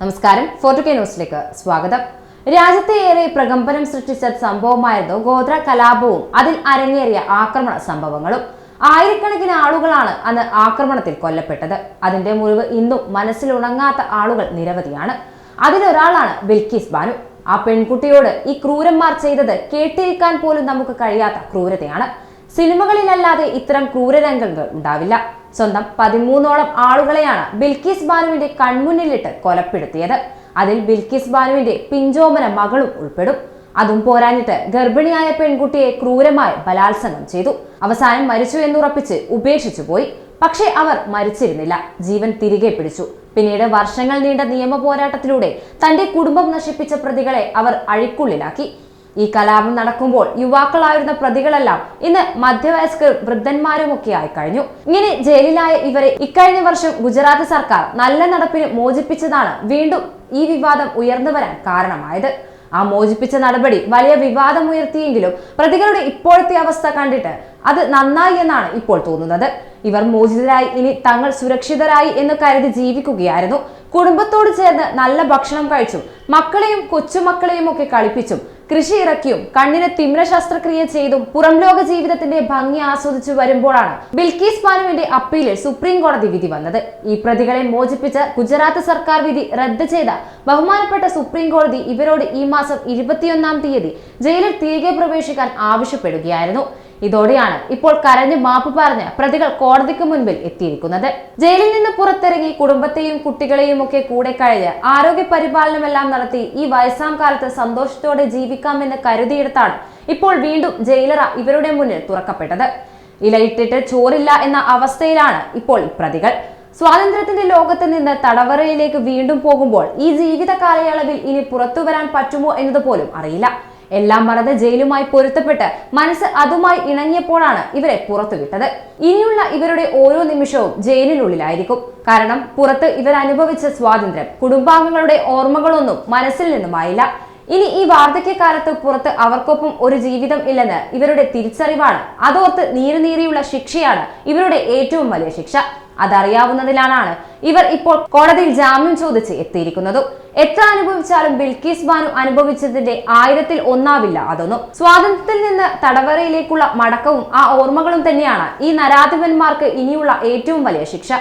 നമസ്കാരം. ഫോർട്ടു ന്യൂസിലേക്ക് സ്വാഗതം. രാജ്യത്തെ ഏറെ പ്രകമ്പനം സൃഷ്ടിച്ച സംഭവമായിരുന്നു ഗോത്ര കലാപവും അതിൽ അരങ്ങേറിയ ആക്രമണ സംഭവങ്ങളും. ആയിരക്കണക്കിന് ആളുകളാണ് അന്ന് ആക്രമണത്തിൽ കൊല്ലപ്പെട്ടത്. അതിന്റെ മുറിവ് ഇന്നും മനസ്സിലുണങ്ങാത്ത ആളുകൾ നിരവധിയാണ്. അതിലൊരാളാണ് ബിൽക്കിസ് ബാനു. ആ പെൺകുട്ടിയോട് ഈ ക്രൂരന്മാർ ചെയ്തത് കേട്ടിരിക്കാൻ പോലും നമുക്ക് കഴിയാത്ത ക്രൂരതയാണ്. സിനിമകളിലല്ലാതെ ഇത്തരം ക്രൂരരംഗങ്ങൾ ഉണ്ടാവില്ല. സ്വന്തം പതിമൂന്നോളം ആളുകളെയാണ് ബിൽക്കിസ് ബാനുവിന്റെ കൺമുന്നിലിട്ട് കൊലപ്പെടുത്തിയത്. അതിൽ ബിൽക്കിസ് ബാനുവിന്റെ പിഞ്ചോമന മകളും ഉൾപ്പെടും. അതും പോരാഞ്ഞിട്ട് ഗർഭിണിയായ പെൺകുട്ടിയെ ക്രൂരമായി ബലാത്സംഗം ചെയ്തു. അവസാനം മരിച്ചു എന്നുറപ്പിച്ച് ഉപേക്ഷിച്ചു പോയി. പക്ഷേ അവർ മരിച്ചിരുന്നില്ല. ജീവൻ തിരികെ പിടിച്ചു. പിന്നീട് വർഷങ്ങൾ നീണ്ട നിയമ പോരാട്ടത്തിലൂടെ തന്റെ കുടുംബം നശിപ്പിച്ച പ്രതികളെ അവർ അഴിക്കുള്ളിലാക്കി. ഈ കലാപം നടക്കുമ്പോൾ യുവാക്കളായിരുന്ന പ്രതികളെല്ലാം ഇന്ന് മധ്യവയസ്കർ ആയി കഴിഞ്ഞു. ഇങ്ങനെ ജയിലിലായ ഇവരെ ഇക്കഴിഞ്ഞ വർഷം ഗുജറാത്ത് സർക്കാർ നല്ല നടപ്പിന് മോചിപ്പിച്ചതാണ് വീണ്ടും ഈ വിവാദം ഉയർന്നു വരാൻ കാരണമായത്. ആ മോചിപ്പിച്ച നടപടി വലിയ വിവാദം ഉയർത്തിയെങ്കിലും പ്രതികളുടെ ഇപ്പോഴത്തെ അവസ്ഥ കണ്ടിട്ട് അത് നന്നായി എന്നാണ് ഇപ്പോൾ തോന്നുന്നത്. ഇവർ മോചിതരായി ഇനി തങ്ങൾ സുരക്ഷിതരായി എന്ന് കരുതി ജീവിക്കുകയായിരുന്നു. കുടുംബത്തോട് ചേർന്ന് നല്ല ഭക്ഷണം കഴിച്ചും മക്കളെയും കൊച്ചുമക്കളെയും ഒക്കെ കളിപ്പിച്ചും കൃഷി ഇറക്കിയും കണ്ണിന് തിമ്ര ശസ്ത്രക്രിയ ചെയ്തും പുറം ലോക ജീവിതത്തിന്റെ ഭംഗി ആസ്വദിച്ചു വരുമ്പോഴാണ് ബിൽക്കീസ് ബാനുവിന്റെ അപ്പീലിൽ സുപ്രീം കോടതി വിധി വന്നത്. ഈ പ്രതികളെ മോചിപ്പിച്ച് ഗുജറാത്ത് സർക്കാർ വിധി റദ്ദ് ചെയ്ത ബഹുമാനപ്പെട്ട സുപ്രീം കോടതി ഇവരോട് ഈ മാസം ഇരുപത്തിയൊന്നാം തീയതി ജയിലിൽ തിരികെ പ്രവേശിക്കാൻ ആവശ്യപ്പെടുകയായിരുന്നു. ഇതോടെയാണ് ഇപ്പോൾ കരഞ്ഞ് മാപ്പ് പറഞ്ഞ് പ്രതികൾ കോടതിക്ക് മുൻപിൽ എത്തിയിരിക്കുന്നത്. ജയിലിൽ നിന്ന് പുറത്തിറങ്ങി കുടുംബത്തെയും കുട്ടികളെയും ഒക്കെ കൂടെ കഴിഞ്ഞ് ആരോഗ്യ പരിപാലനമെല്ലാം നടത്തി ഈ വയസ്സാം കാലത്ത് സന്തോഷത്തോടെ ജീവിക്കാമെന്ന് കരുതിയെടുത്താണ് ഇപ്പോൾ വീണ്ടും ജയിലറ ഇവരുടെ മുന്നിൽ തുറക്കപ്പെട്ടത്. ഇലയിട്ടിട്ട് ചോറില്ല എന്ന അവസ്ഥയിലാണ് ഇപ്പോൾ പ്രതികൾ. സ്വാതന്ത്ര്യത്തിന്റെ ലോകത്ത് നിന്ന് തടവറയിലേക്ക് വീണ്ടും പോകുമ്പോൾ ഈ ജീവിത കാലയളവിൽ ഇനി പുറത്തു വരാൻ പറ്റുമോ എന്നതുപോലും അറിയില്ല. എല്ലാം മറന്ന് ജയിലുമായി പൊരുത്തപ്പെട്ട് മനസ്സ് അതുമായി ഇണങ്ങിയപ്പോഴാണ് ഇവരെ പുറത്തുവിട്ടത്. ഇനിയുള്ള ഇവരുടെ ഓരോ നിമിഷവും ജയിലിനുള്ളിലായിരിക്കും. കാരണം പുറത്ത് ഇവർ അനുഭവിച്ച സ്വാതന്ത്ര്യം കുടുംബാംഗങ്ങളുടെ ഓർമ്മകളൊന്നും മനസ്സിൽ നിന്നുമായില്ല. ഇനി ഈ വാർദ്ധക്യകാലത്ത് പുറത്ത് അവർക്കൊപ്പം ഒരു ജീവിതം ഇല്ലെന്ന് ഇവരുടെ തിരിച്ചറിവാണ്. അതോർത്ത് നീരുനീറിയുള്ള ശിക്ഷയാണ് ഇവരുടെ ഏറ്റവും വലിയ ശിക്ഷ. അതറിയാവുന്നതിലാണ് ഇവർ ഇപ്പോൾ കോടതിയിൽ ജാമ്യം ചോദിച്ച് എത്തിയിരിക്കുന്നതും. എത്ര അനുഭവിച്ചാലും ബിൽക്കീസ് ബാനു അനുഭവിച്ചതിന്റെ ആയിരത്തിൽ ഒന്നാവില്ല അതൊന്നും. സ്വാതന്ത്ര്യത്തിൽ നിന്ന് തടവറയിലേക്കുള്ള മടക്കവും ആ ഓർമ്മകളും തന്നെയാണ് ഈ നരാധിപന്മാർക്ക് ഇനിയുള്ള ഏറ്റവും വലിയ ശിക്ഷ.